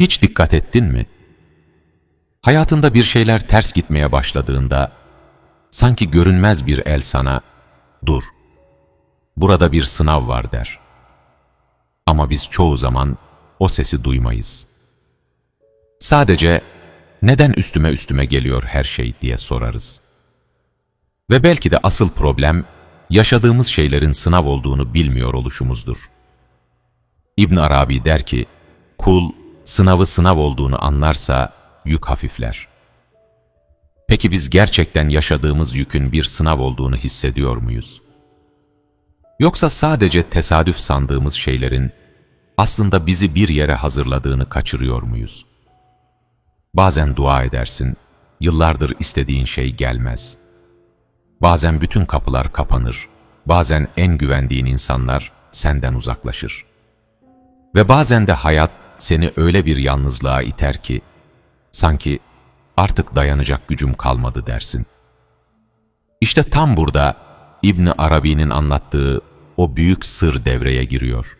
Hiç dikkat ettin mi? Hayatında bir şeyler ters gitmeye başladığında, sanki görünmez bir el sana, dur, burada bir sınav var der. Ama biz çoğu zaman o sesi duymayız. Sadece, neden üstüme üstüme geliyor her şey diye sorarız. Ve belki de asıl problem, yaşadığımız şeylerin sınav olduğunu bilmiyor oluşumuzdur. İbn Arabi der ki, kul sınavı sınav olduğunu anlarsa yük hafifler. Peki biz gerçekten yaşadığımız yükün bir sınav olduğunu hissediyor muyuz? Yoksa sadece tesadüf sandığımız şeylerin aslında bizi bir yere hazırladığını kaçırıyor muyuz? Bazen dua edersin, yıllardır istediğin şey gelmez. Bazen bütün kapılar kapanır, bazen en güvendiğin insanlar senden uzaklaşır. Ve bazen de hayat seni öyle bir yalnızlığa iter ki, sanki artık dayanacak gücüm kalmadı dersin. İşte tam burada İbn Arabi'nin anlattığı o büyük sır devreye giriyor.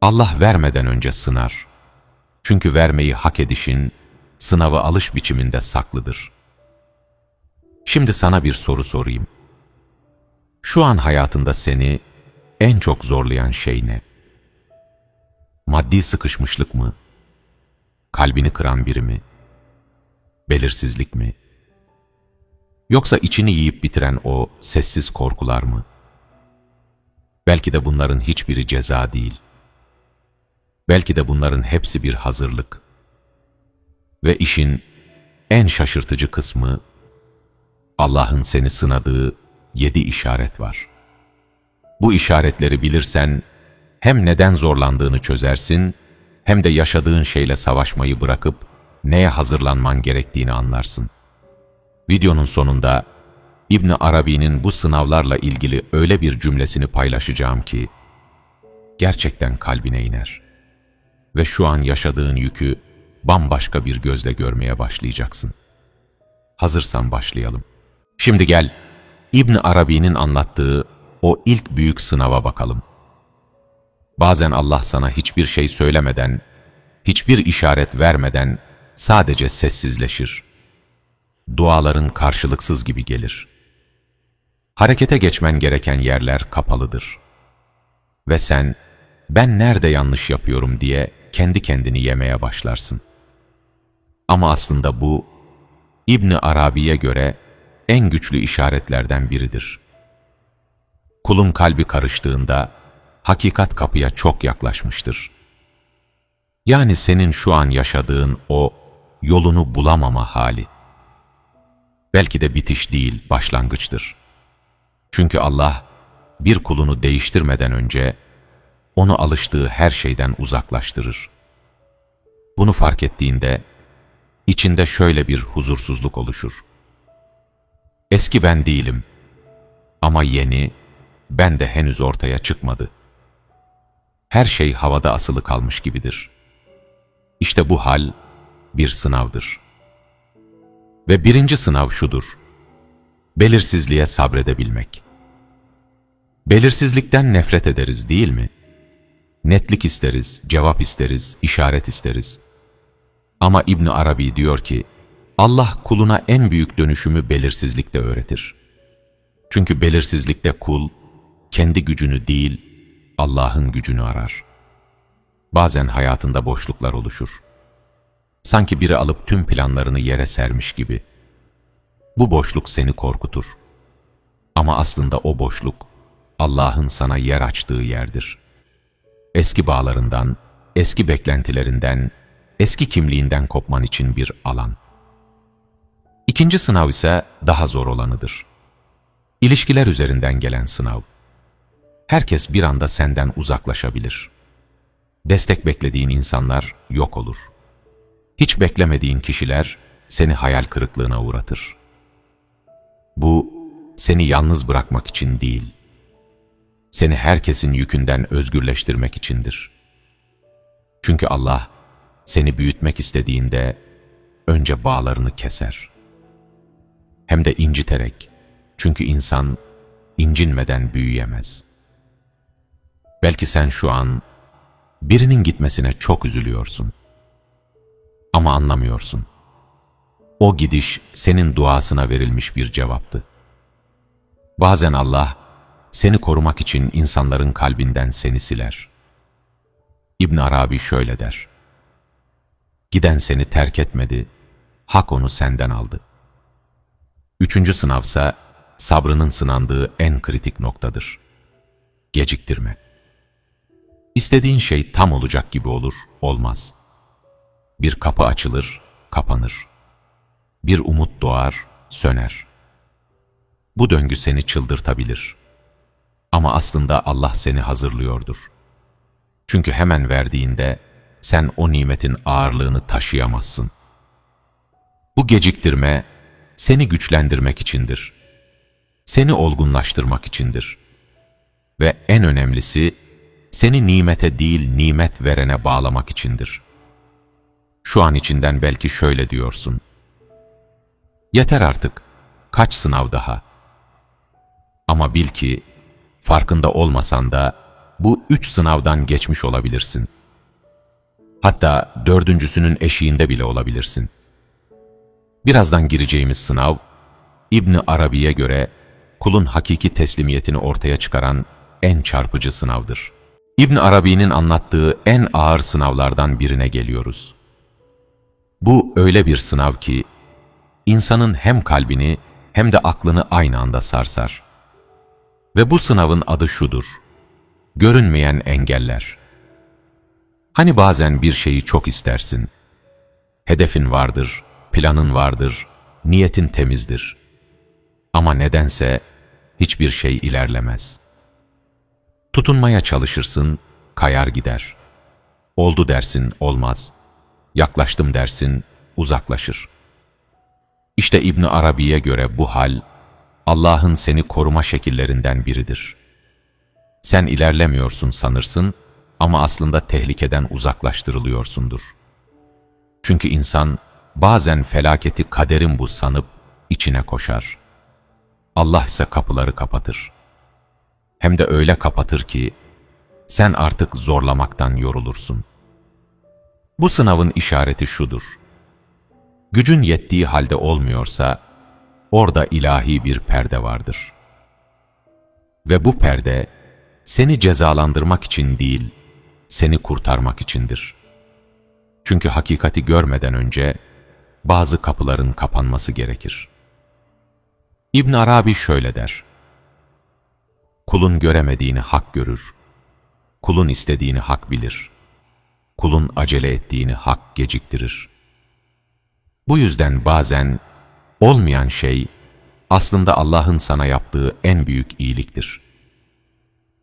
Allah vermeden önce sınar. Çünkü vermeyi hak edişin sınavı alış biçiminde saklıdır. Şimdi sana bir soru sorayım. Şu an hayatında seni en çok zorlayan şey ne? Maddi sıkışmışlık mı? Kalbini kıran biri mi? Belirsizlik mi? Yoksa içini yiyip bitiren o sessiz korkular mı? Belki de bunların hiçbiri ceza değil. Belki de bunların hepsi bir hazırlık. Ve işin en şaşırtıcı kısmı, Allah'ın seni sınadığı yedi işaret var. Bu işaretleri bilirsen, hem neden zorlandığını çözersin, hem de yaşadığın şeyle savaşmayı bırakıp neye hazırlanman gerektiğini anlarsın. Videonun sonunda İbn Arabi'nin bu sınavlarla ilgili öyle bir cümlesini paylaşacağım ki gerçekten kalbine iner ve şu an yaşadığın yükü bambaşka bir gözle görmeye başlayacaksın. Hazırsan başlayalım. Şimdi gel İbn Arabi'nin anlattığı o ilk büyük sınava bakalım. Bazen Allah sana hiçbir şey söylemeden, hiçbir işaret vermeden sadece sessizleşir. Duaların karşılıksız gibi gelir. Harekete geçmen gereken yerler kapalıdır. Ve sen, ben nerede yanlış yapıyorum diye kendi kendini yemeye başlarsın. Ama aslında bu, İbni Arabi'ye göre en güçlü işaretlerden biridir. Kulun kalbi karıştığında, hakikat kapıya çok yaklaşmıştır. Yani senin şu an yaşadığın o yolunu bulamama hali. Belki de bitiş değil, başlangıçtır. Çünkü Allah bir kulunu değiştirmeden önce onu alıştığı her şeyden uzaklaştırır. Bunu fark ettiğinde içinde şöyle bir huzursuzluk oluşur. Eski ben değilim ama yeni ben de henüz ortaya çıkmadı. Her şey havada asılı kalmış gibidir. İşte bu hal bir sınavdır. Ve birinci sınav şudur. Belirsizliğe sabredebilmek. Belirsizlikten nefret ederiz değil mi? Netlik isteriz, cevap isteriz, işaret isteriz. Ama İbn Arabi diyor ki, Allah kuluna en büyük dönüşümü belirsizlikte öğretir. Çünkü belirsizlikte kul, kendi gücünü değil, Allah'ın gücünü arar. Bazen hayatında boşluklar oluşur. Sanki biri alıp tüm planlarını yere sermiş gibi. Bu boşluk seni korkutur. Ama aslında o boşluk, Allah'ın sana yer açtığı yerdir. Eski bağlarından, eski beklentilerinden, eski kimliğinden kopman için bir alan. İkinci sınav ise daha zor olanıdır. İlişkiler üzerinden gelen sınav. Herkes bir anda senden uzaklaşabilir. Destek beklediğin insanlar yok olur. Hiç beklemediğin kişiler seni hayal kırıklığına uğratır. Bu seni yalnız bırakmak için değil, seni herkesin yükünden özgürleştirmek içindir. Çünkü Allah seni büyütmek istediğinde önce bağlarını keser. Hem de inciterek, çünkü insan incinmeden büyüyemez. Belki sen şu an Birinin gitmesine çok üzülüyorsun. Ama anlamıyorsun. O gidiş senin duasına verilmiş bir cevaptı. Bazen Allah seni korumak için insanların kalbinden seni siler. İbn Arabi şöyle der. Giden seni terk etmedi, hak onu senden aldı. Üçüncü sınavsa sabrının sınandığı en kritik noktadır. Geciktirme. İstediğin şey tam olacak gibi olur, olmaz. Bir kapı açılır, kapanır. Bir umut doğar, söner. Bu döngü seni çıldırtabilir. Ama aslında Allah seni hazırlıyordur. Çünkü hemen verdiğinde sen o nimetin ağırlığını taşıyamazsın. Bu geciktirme seni güçlendirmek içindir. Seni olgunlaştırmak içindir. Ve en önemlisi seni nimete değil nimet verene bağlamak içindir. Şu an içinden belki şöyle diyorsun. Yeter artık, kaç sınav daha? Ama bil ki, farkında olmasan da bu üç sınavdan geçmiş olabilirsin. Hatta dördüncüsünün eşiğinde bile olabilirsin. Birazdan gireceğimiz sınav, İbni Arabi'ye göre kulun hakiki teslimiyetini ortaya çıkaran en çarpıcı sınavdır. İbn Arabi'nin anlattığı en ağır sınavlardan birine geliyoruz. Bu öyle bir sınav ki, insanın hem kalbini hem de aklını aynı anda sarsar. Ve bu sınavın adı şudur, görünmeyen engeller. Hani bazen bir şeyi çok istersin, hedefin vardır, planın vardır, niyetin temizdir. Ama nedense hiçbir şey ilerlemez. Tutunmaya çalışırsın, kayar gider. Oldu dersin, olmaz. Yaklaştım dersin, uzaklaşır. İşte İbni Arabi'ye göre bu hal, Allah'ın seni koruma şekillerinden biridir. Sen ilerlemiyorsun sanırsın ama aslında tehlikeden uzaklaştırılıyorsundur. Çünkü insan bazen felaketi kaderin bu sanıp içine koşar. Allah ise kapıları kapatır. Hem de öyle kapatır ki sen artık zorlamaktan yorulursun. Bu sınavın işareti şudur. Gücün yettiği halde olmuyorsa orada ilahi bir perde vardır. Ve bu perde seni cezalandırmak için değil, seni kurtarmak içindir. Çünkü hakikati görmeden önce bazı kapıların kapanması gerekir. İbn Arabi şöyle der. Kulun göremediğini hak görür. Kulun istediğini hak bilir. Kulun acele ettiğini hak geciktirir. Bu yüzden bazen olmayan şey aslında Allah'ın sana yaptığı en büyük iyiliktir.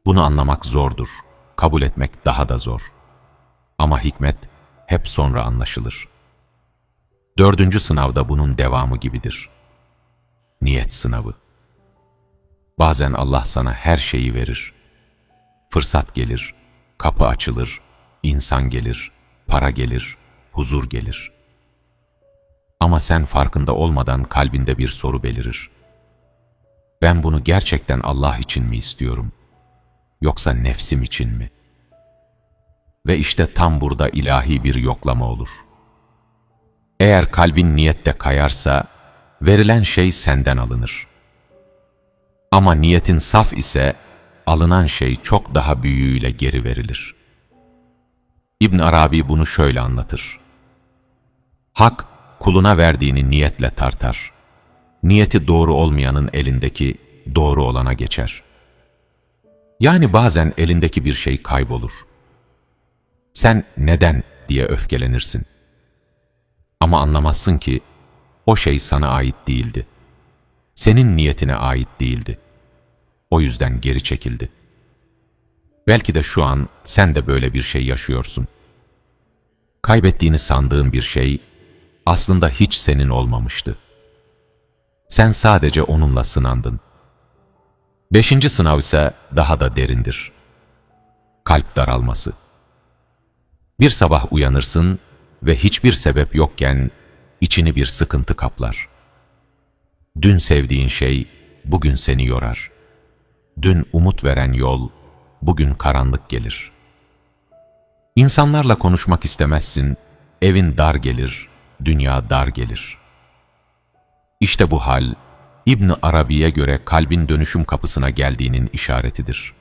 Bunu anlamak zordur, kabul etmek daha da zor. Ama hikmet hep sonra anlaşılır. Dördüncü sınavda bunun devamı gibidir. Niyet sınavı. Bazen Allah sana her şeyi verir. Fırsat gelir, kapı açılır, insan gelir, para gelir, huzur gelir. Ama sen farkında olmadan kalbinde bir soru belirir. Ben bunu gerçekten Allah için mi istiyorum? Yoksa nefsim için mi? Ve işte tam burada ilahi bir yoklama olur. Eğer kalbin niyette kayarsa, verilen şey senden alınır. Ama niyetin saf ise, alınan şey çok daha büyüğüyle geri verilir. İbn Arabi bunu şöyle anlatır. Hak, kuluna verdiğini niyetle tartar. Niyeti doğru olmayanın elindeki doğru olana geçer. Yani bazen elindeki bir şey kaybolur. Sen neden diye öfkelenirsin. Ama anlamazsın ki o şey sana ait değildi. Senin niyetine ait değildi. O yüzden geri çekildi. Belki de şu an sen de böyle bir şey yaşıyorsun. Kaybettiğini sandığın bir şey aslında hiç senin olmamıştı. Sen sadece onunla sınandın. Beşinci sınav ise daha da derindir. Kalp daralması. Bir sabah uyanırsın ve hiçbir sebep yokken içini bir sıkıntı kaplar. Dün sevdiğin şey bugün seni yorar. Dün umut veren yol bugün karanlık gelir. İnsanlarla konuşmak istemezsin, evin dar gelir, dünya dar gelir. İşte bu hal, İbn Arabi'ye göre kalbin dönüşüm kapısına geldiğinin işaretidir.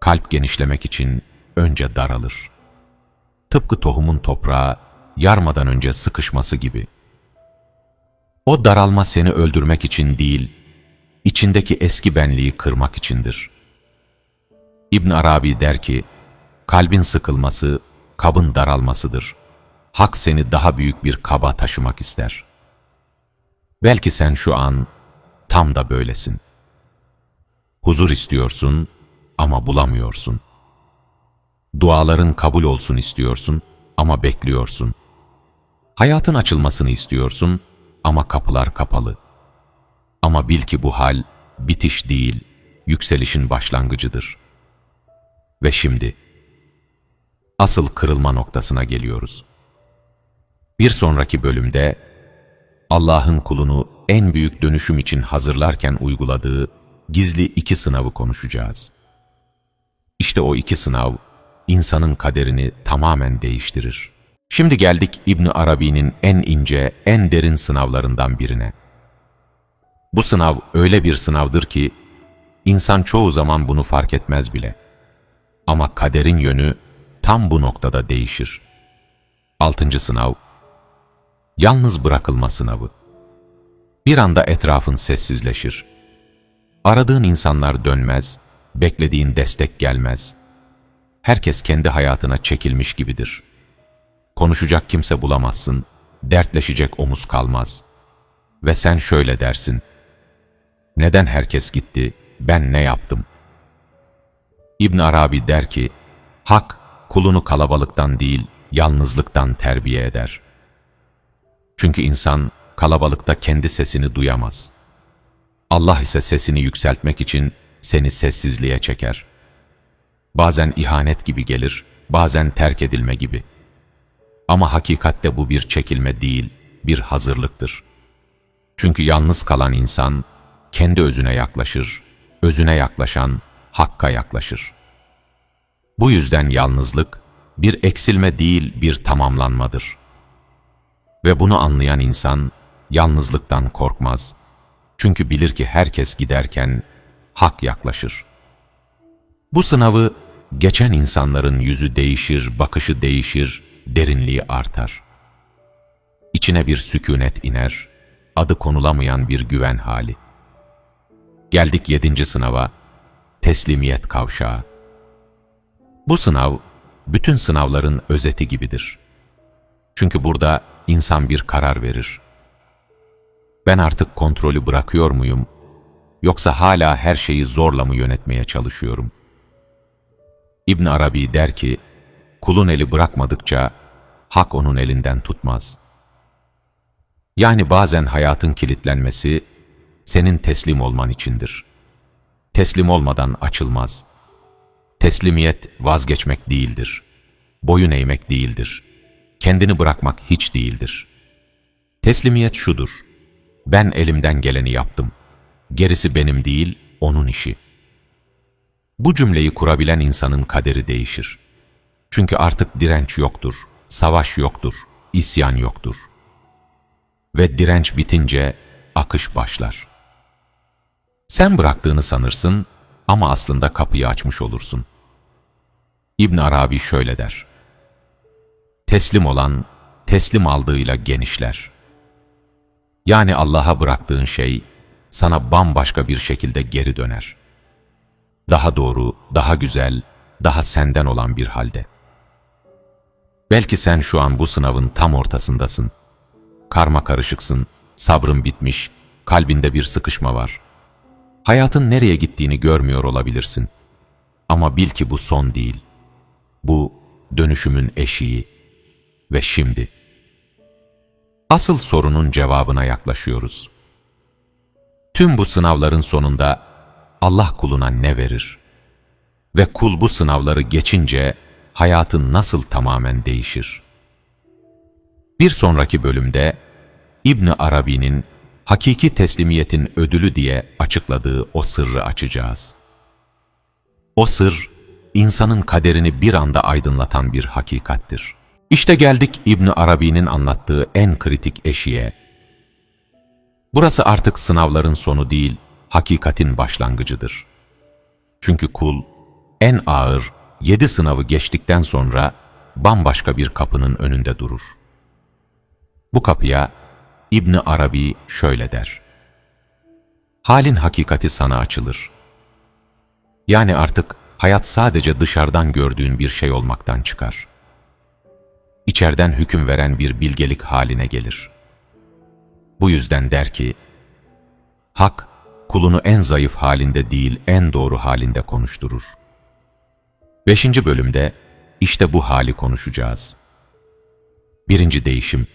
Kalp genişlemek için önce daralır. Tıpkı tohumun toprağa yarmadan önce sıkışması gibi. O daralma seni öldürmek için değil, içindeki eski benliği kırmak içindir. İbn Arabi der ki, kalbin sıkılması, kabın daralmasıdır. Hak seni daha büyük bir kaba taşımak ister. Belki sen şu an tam da böylesin. Huzur istiyorsun ama bulamıyorsun. Duaların kabul olsun istiyorsun ama bekliyorsun. Hayatın açılmasını istiyorsun ama kapılar kapalı. Ama bil ki bu hal bitiş değil, yükselişin başlangıcıdır. Ve şimdi asıl kırılma noktasına geliyoruz. Bir sonraki bölümde Allah'ın kulunu en büyük dönüşüm için hazırlarken uyguladığı gizli iki sınavı konuşacağız. İşte o iki sınav insanın kaderini tamamen değiştirir. Şimdi geldik İbn Arabi'nin en ince, en derin sınavlarından birine. Bu sınav öyle bir sınavdır ki insan çoğu zaman bunu fark etmez bile. Ama kaderin yönü tam bu noktada değişir. Altıncı sınav, yalnız bırakılma sınavı. Bir anda etrafın sessizleşir. Aradığın insanlar dönmez, beklediğin destek gelmez. Herkes kendi hayatına çekilmiş gibidir. Konuşacak kimse bulamazsın, dertleşecek omuz kalmaz. Ve sen şöyle dersin, neden herkes gitti, ben ne yaptım? İbn Arabi der ki, Hak kulunu kalabalıktan değil, yalnızlıktan terbiye eder. Çünkü insan kalabalıkta kendi sesini duyamaz. Allah ise sesini yükseltmek için seni sessizliğe çeker. Bazen ihanet gibi gelir, bazen terk edilme gibi. Ama hakikatte bu bir çekilme değil, bir hazırlıktır. Çünkü yalnız kalan insan kendi özüne yaklaşır, özüne yaklaşan Hakk'a yaklaşır. Bu yüzden yalnızlık bir eksilme değil bir tamamlanmadır. Ve bunu anlayan insan yalnızlıktan korkmaz. Çünkü bilir ki herkes giderken hak yaklaşır. Bu sınavı geçen insanların yüzü değişir, bakışı değişir, derinliği artar. İçine bir sükunet iner, adı konulamayan bir güven hali. Geldik yedinci sınava, teslimiyet kavşağı. Bu sınav, bütün sınavların özeti gibidir. Çünkü burada insan bir karar verir. Ben artık kontrolü bırakıyor muyum, yoksa hala her şeyi zorla mı yönetmeye çalışıyorum? İbn Arabi der ki, kulun eli bırakmadıkça hak onun elinden tutmaz. Yani bazen hayatın kilitlenmesi senin teslim olman içindir. Teslim olmadan açılmaz. Teslimiyet vazgeçmek değildir. Boyun eğmek değildir. Kendini bırakmak hiç değildir. Teslimiyet şudur. Ben elimden geleni yaptım. Gerisi benim değil, onun işi. Bu cümleyi kurabilen insanın kaderi değişir. Çünkü artık direnç yoktur, savaş yoktur, isyan yoktur. Ve direnç bitince akış başlar. Sen bıraktığını sanırsın ama aslında kapıyı açmış olursun. İbn Arabi şöyle der. Teslim olan, teslim aldığıyla genişler. Yani Allah'a bıraktığın şey, sana bambaşka bir şekilde geri döner. Daha doğru, daha güzel, daha senden olan bir halde. Belki sen şu an bu sınavın tam ortasındasın. Karma karışıksın, sabrın bitmiş, kalbinde bir sıkışma var. Hayatın nereye gittiğini görmüyor olabilirsin. Ama bil ki bu son değil. Bu dönüşümün eşiği ve şimdi. Asıl sorunun cevabına yaklaşıyoruz. Tüm bu sınavların sonunda Allah kuluna ne verir? Ve kul bu sınavları geçince hayatın nasıl tamamen değişir? Bir sonraki bölümde İbn Arabi'nin hakiki teslimiyetin ödülü diye açıkladığı o sırrı açacağız. O sır insanın kaderini bir anda aydınlatan bir hakikattir. İşte geldik İbni Arabi'nin anlattığı en kritik eşiğe. Burası artık sınavların sonu değil, hakikatin başlangıcıdır. Çünkü kul en ağır yedi sınavı geçtikten sonra bambaşka bir kapının önünde durur. Bu kapıya İbni Arabi şöyle der. Halin hakikati sana açılır. Yani artık hayat sadece dışarıdan gördüğün bir şey olmaktan çıkar. İçeriden hüküm veren bir bilgelik haline gelir. Bu yüzden der ki, Hak, kulunu en zayıf halinde değil en doğru halinde konuşturur. Beşinci bölümde işte bu hali konuşacağız. Birinci değişim,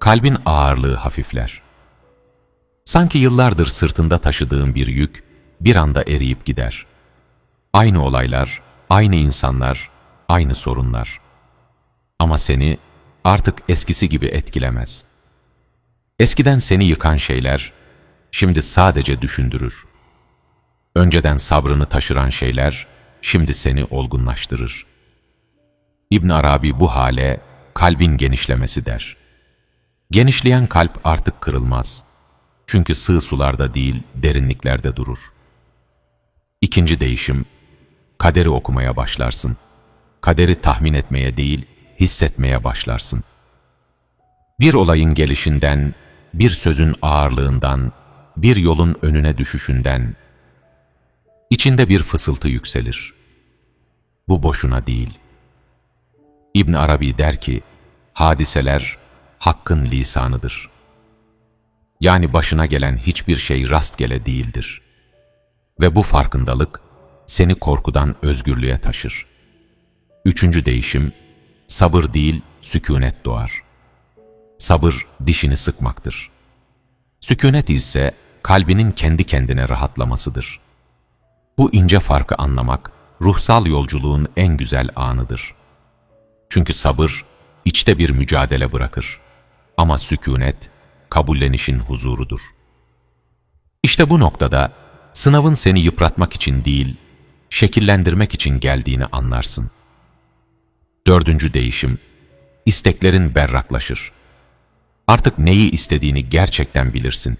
kalbin ağırlığı hafifler. Sanki yıllardır sırtında taşıdığın bir yük bir anda eriyip gider. Aynı olaylar, aynı insanlar, aynı sorunlar. Ama seni artık eskisi gibi etkilemez. Eskiden seni yıkan şeyler, şimdi sadece düşündürür. Önceden sabrını taşıran şeyler, şimdi seni olgunlaştırır. İbn Arabi bu hale kalbin genişlemesi der. Genişleyen kalp artık kırılmaz. Çünkü sığ sularda değil, derinliklerde durur. İkinci değişim, kaderi okumaya başlarsın. Kaderi tahmin etmeye değil, hissetmeye başlarsın. Bir olayın gelişinden, bir sözün ağırlığından, bir yolun önüne düşüşünden, içinde bir fısıltı yükselir. Bu boşuna değil. İbn Arabi der ki, hadiseler hakkın lisanıdır. Yani başına gelen hiçbir şey rastgele değildir. Ve bu farkındalık seni korkudan özgürlüğe taşır. Üçüncü değişim, sabır değil, sükunet doğar. Sabır dişini sıkmaktır. Sükunet ise kalbinin kendi kendine rahatlamasıdır. Bu ince farkı anlamak, ruhsal yolculuğun en güzel anıdır. Çünkü sabır, içte bir mücadele bırakır. Ama sükunet, kabullenişin huzurudur. İşte bu noktada, sınavın seni yıpratmak için değil, şekillendirmek için geldiğini anlarsın. Dördüncü değişim, isteklerin berraklaşır. Artık neyi istediğini gerçekten bilirsin.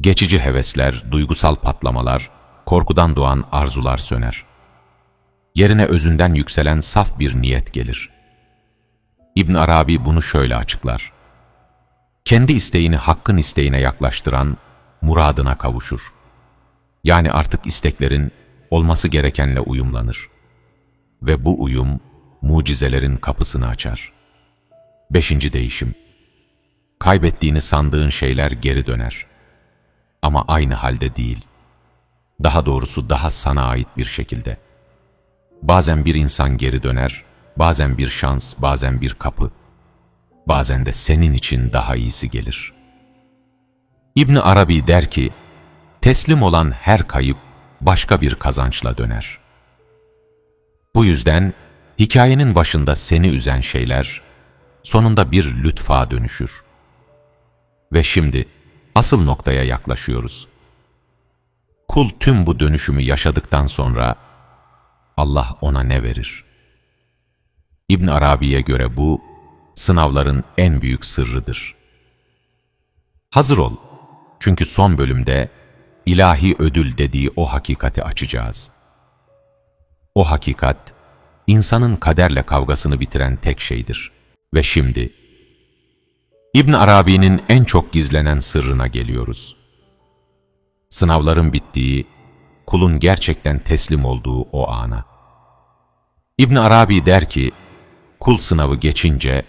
Geçici hevesler, duygusal patlamalar, korkudan doğan arzular söner. Yerine özünden yükselen saf bir niyet gelir. İbn Arabi bunu şöyle açıklar. Kendi isteğini hakkın isteğine yaklaştıran, muradına kavuşur. Yani artık isteklerin olması gerekenle uyumlanır. Ve bu uyum, mucizelerin kapısını açar. Beşinci değişim. Kaybettiğini sandığın şeyler geri döner. Ama aynı halde değil. Daha doğrusu daha sana ait bir şekilde. Bazen bir insan geri döner, bazen bir şans, bazen bir kapı. Bazen de senin için daha iyisi gelir. İbni Arabi der ki, teslim olan her kayıp başka bir kazançla döner. Bu yüzden hikayenin başında seni üzen şeyler sonunda bir lütfa dönüşür. Ve şimdi asıl noktaya yaklaşıyoruz. Kul tüm bu dönüşümü yaşadıktan sonra Allah ona ne verir? İbn Arabi'ye göre bu sınavların en büyük sırrıdır. Hazır ol. Çünkü son bölümde ilahi ödül dediği o hakikati açacağız. O hakikat, insanın kaderle kavgasını bitiren tek şeydir. Ve şimdi, İbn Arabi'nin en çok gizlenen sırrına geliyoruz. Sınavların bittiği, kulun gerçekten teslim olduğu o ana. İbn Arabi der ki, kul sınavı geçince,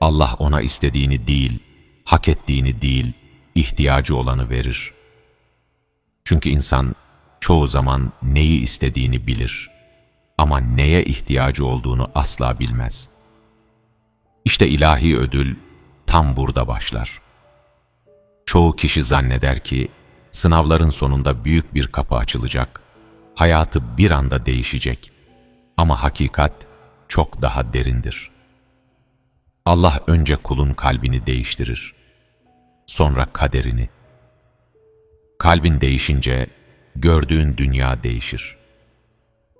Allah ona istediğini değil, hak ettiğini değil, ihtiyacı olanı verir. Çünkü insan çoğu zaman neyi istediğini bilir ama neye ihtiyacı olduğunu asla bilmez. İşte ilahi ödül tam burada başlar. Çoğu kişi zanneder ki sınavların sonunda büyük bir kapı açılacak, hayatı bir anda değişecek. Ama hakikat çok daha derindir. Allah önce kulun kalbini değiştirir, sonra kaderini. Kalbin değişince gördüğün dünya değişir.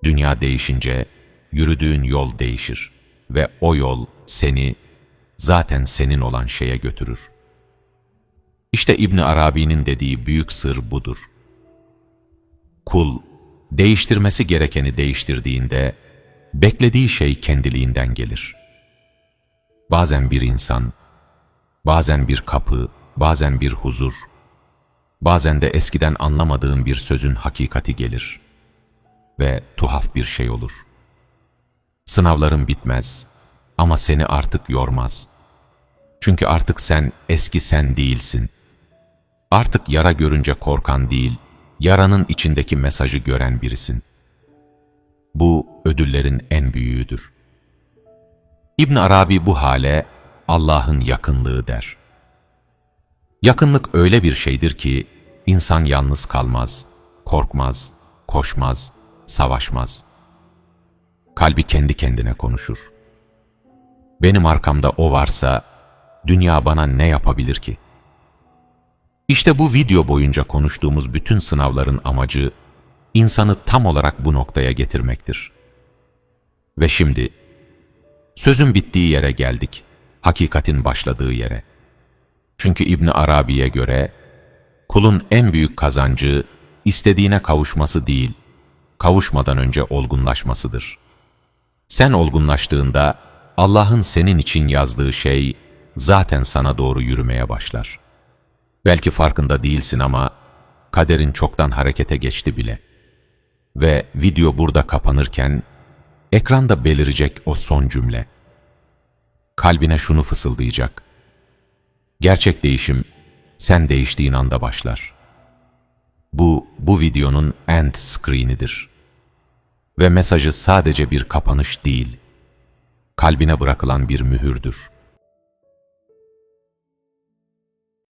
Dünya değişince yürüdüğün yol değişir ve o yol seni zaten senin olan şeye götürür. İşte İbn Arabi'nin dediği büyük sır budur. Kul değiştirmesi gerekeni değiştirdiğinde beklediği şey kendiliğinden gelir. Bazen bir insan, bazen bir kapı, bazen bir huzur, bazen de eskiden anlamadığın bir sözün hakikati gelir ve tuhaf bir şey olur. Sınavların bitmez ama seni artık yormaz. Çünkü artık sen eski sen değilsin. Artık yara görünce korkan değil, yaranın içindeki mesajı gören birisin. Bu ödüllerin en büyüğüdür. İbn Arabi bu hale Allah'ın yakınlığı der. Yakınlık öyle bir şeydir ki insan yalnız kalmaz, korkmaz, koşmaz, savaşmaz. Kalbi kendi kendine konuşur. Benim arkamda o varsa dünya bana ne yapabilir ki? İşte bu video boyunca konuştuğumuz bütün sınavların amacı insanı tam olarak bu noktaya getirmektir. Ve şimdi sözün bittiği yere geldik, hakikatin başladığı yere. Çünkü İbni Arabi'ye göre kulun en büyük kazancı istediğine kavuşması değil, kavuşmadan önce olgunlaşmasıdır. Sen olgunlaştığında Allah'ın senin için yazdığı şey zaten sana doğru yürümeye başlar. Belki farkında değilsin ama kaderin çoktan harekete geçti bile. Ve video burada kapanırken ekranda belirecek o son cümle. Kalbine şunu fısıldayacak. Gerçek değişim sen değiştiğin anda başlar. Bu, bu videonun end screen'idir. Ve mesajı sadece bir kapanış değil, kalbine bırakılan bir mühürdür.''